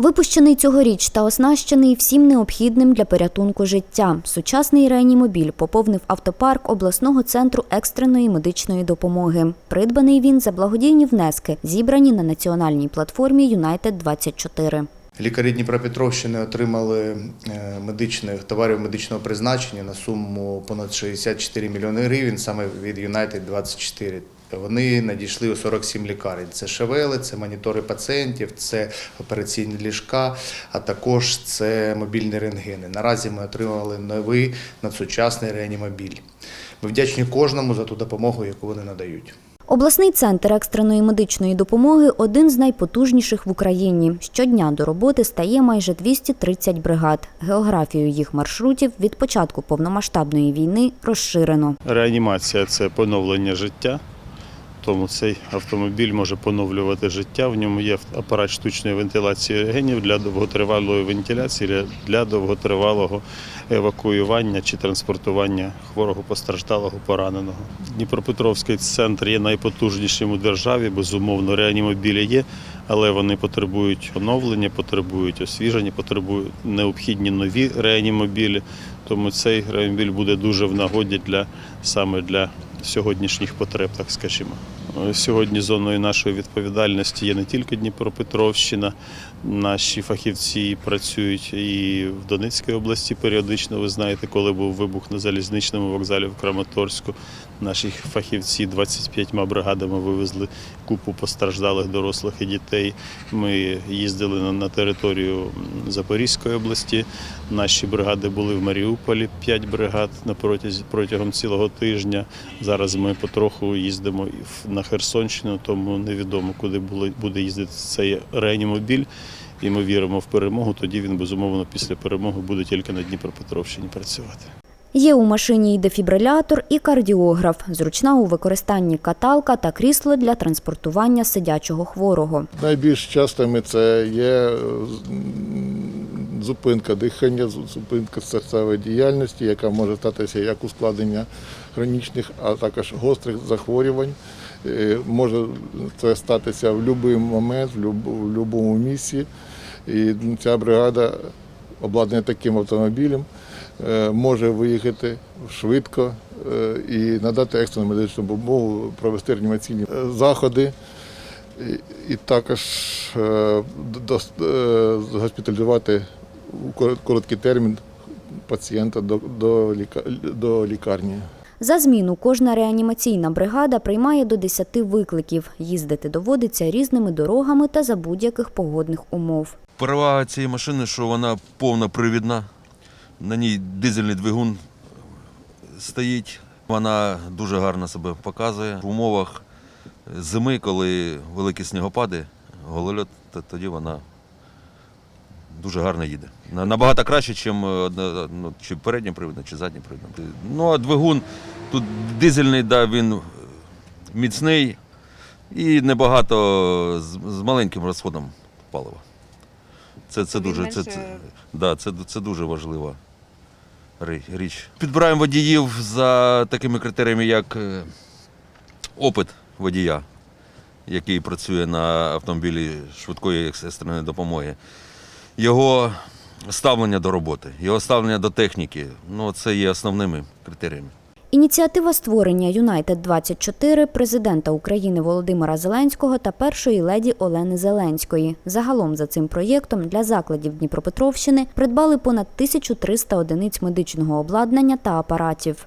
Випущений цьогоріч та оснащений всім необхідним для порятунку життя. Сучасний реанімобіль поповнив автопарк обласного центру екстреної медичної допомоги. Придбаний він за благодійні внески, зібрані на національній платформі Юнайтед 24 Лікарі Дніпропетровщини отримали е, медичних товарів медичного призначення на суму понад 64 мільйони гривень саме від United 24. Вони надійшли у 47 лікарень. Це шевели, це монітори пацієнтів, це операційні ліжка, а також це мобільні рентгени. Наразі ми отримали новий надсучасний реанімобіль. Ми вдячні кожному за ту допомогу, яку вони надають. Обласний центр екстреної медичної допомоги один з найпотужніших в Україні. Щодня до роботи стає майже 230 бригад. Географію їх маршрутів від початку повномасштабної війни розширено. Реанімація це поновлення життя. Тому цей автомобіль може поновлювати життя. В ньому є апарат штучної вентиляції легенів для довготривалої вентиляції, для довготривалого евакуювання чи транспортування хворого постраждалого пораненого. Дніпропетровський центр є найпотужнішим у державі. Безумовно, реанімобілі є, але вони потребують оновлення, потребують освіження, потребують необхідні нові реанімобілі. Тому цей реанімобіль буде дуже в нагоді для саме для сьогоднішніх потреб, так скажімо. Сьогодні зоною нашої відповідальності є не тільки Дніпропетровщина, наші фахівці працюють і в Донецькій області періодично. Ви знаєте, коли був вибух на залізничному вокзалі в Краматорську. Наші фахівці 25 бригадами вивезли купу постраждалих дорослих і дітей. Ми їздили на- на територію Запорізької області. Наші бригади були в Маріуполі, 5 бригад на протягом цілого тижня. Зараз ми потроху їздимо в- на Херсонщину, тому невідомо, куди буде їздити цей реанімобіль. І ми віримо в перемогу. Тоді він безумовно після перемоги буде тільки на Дніпропетровщині працювати. Є у машині і дефібрилятор, і кардіограф, зручна у використанні каталка та крісло для транспортування сидячого хворого. Найбільш частими це є е, зупинка дихання, зупинка серцевої діяльності, яка може статися як ускладнення хронічних, а також гострих захворювань. Е, Може це статися в будь-який момент, в будь-якому місці. І ця бригада обладнана таким автомобілем, е, може виїхати швидко е, і надати екстрену медичну допомогу, провести реанімаційні заходи. І, також госпіталізувати у короткий термін пацієнта до, до, до лікарні. За зміну кожна реанімаційна бригада приймає до 10 викликів. Їздити доводиться різними дорогами та за будь-яких погодних умов. Перевага цієї машини, що вона повнопривідна. На ній дизельний двигун стоїть. Вона дуже гарно себе показує. В умовах зими, коли великі снігопади, голольот, то тоді вона дуже гарно їде. Набагато краще, ніж ну, чи переднім привідом, чи заднім привідом. Ну, а двигун тут дизельний, да, він міцний і небагато з, з маленьким розходом палива. Це, це, дуже, це, це, да, це, це дуже важлива річ. Підбираємо водіїв за такими критеріями, як е, опит водія, який працює на автомобілі швидкої екстреної допомоги, його ставлення до роботи, його ставлення до техніки. Ну, це є основними критеріями. Ініціатива створення Юнайтед 24 президента України Володимира Зеленського та першої леді Олени Зеленської. Загалом за цим проєктом для закладів Дніпропетровщини придбали понад 1300 одиниць медичного обладнання та апаратів.